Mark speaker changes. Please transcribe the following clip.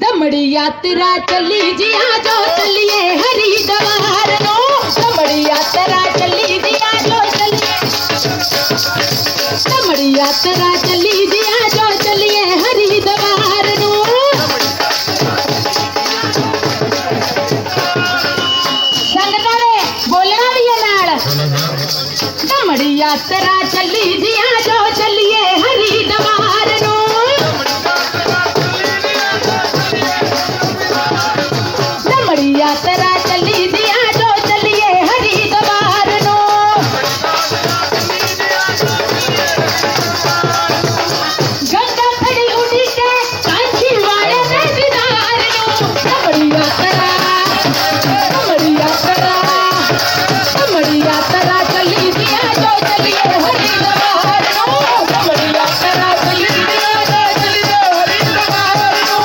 Speaker 1: दमड़ी यात्रा चली जिया जो चलिए, हरी दवार नो। दमड़ी यात्रा चली जिया जो चलिए। दमड़ी यात्रा चली जिया जो चलिए, हरी दवार नो। संगतारे बोलना भी है नाड़। दमड़ी यात्रा चली यात्रा चली दिया जो चलिए हरी नो गंगा खड़ी उड़ी के कांची वाले ने दीदार नो कमड़ी यात्रा कमड़ी यात्रा कमड़ी यात्रा।